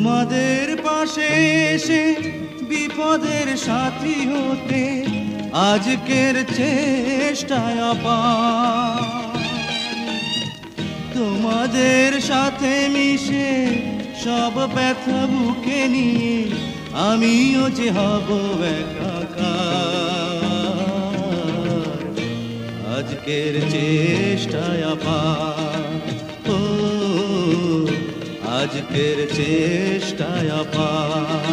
তোমাদের পাশে এসে বিপদের সাথী হতে আজকের চেষ্টায় তোমাদের সাথে মিশে সব ব্যথা বুকে নিয়ে আমিও যে হব একাকার। আজকের চেষ্টায় আপার ও আজকের চেষ্টায় আপার।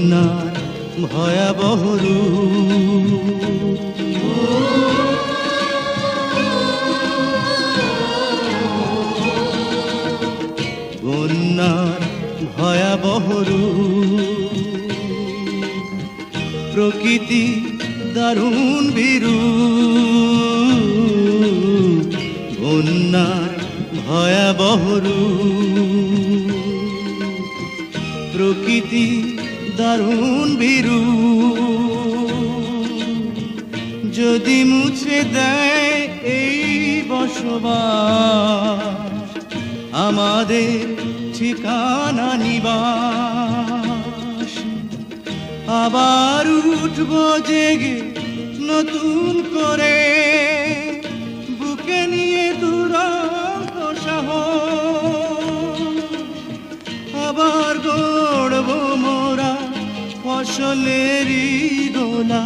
বন্যার ভয়াবহ বন্যার ভয়াবহ প্রকৃতি দারুণ বিরু বন্যার ভয়াবহ প্রকৃতি দারুণ বিরু যদি মুছে দেয় এই বসবাস, আমাদের ঠিকানা নিবাস। আবার উঠব জেগে নতুন করে। ফসলেরই গোলা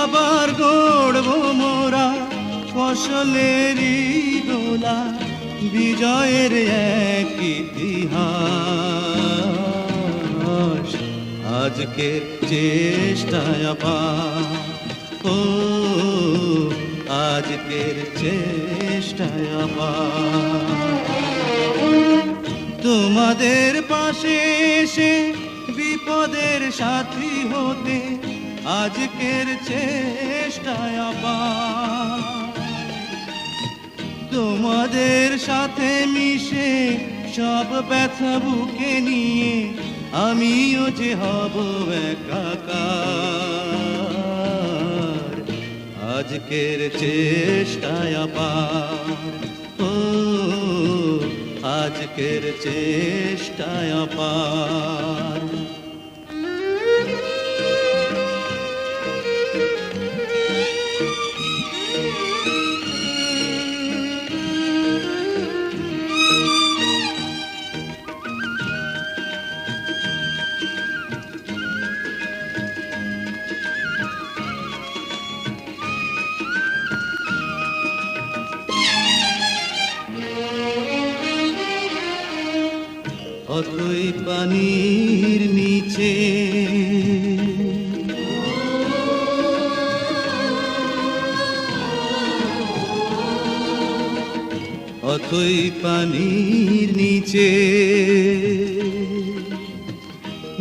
আবার গড়ব মোরা ফসলেরই গোলা বিজয়ের এক ইতিহাস। আজকের চেষ্টায় আবার ও, আজকের চেষ্টায় আবার তোমাদের পাশে এসে বিপদের সাথী হতে আজকের চেষ্টায় আবার তোমাদের সাথে মিশে সব ব্যথা বুকে নিয়ে আমিও যে হব একাকার। আজকের চেষ্টায় আপার। ও, আজকের চেষ্টায় আপার। অতই পানির নিচে। অতই পানির নিচে।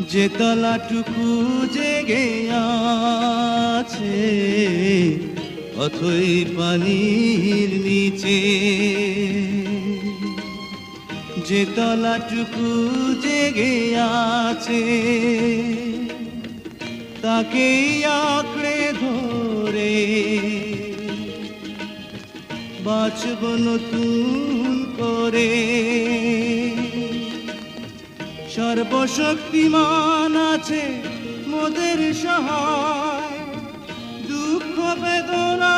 যে তলাটুকু জেগে আছে অথই পানির নিচে। যে তলাটুকু জেগে আছে তাকে আঁকড়ে ধরে। বাঁচব নতুন করে। সর্বশক্তিমান আছে মোদের সহায়, দুঃখ বেদনা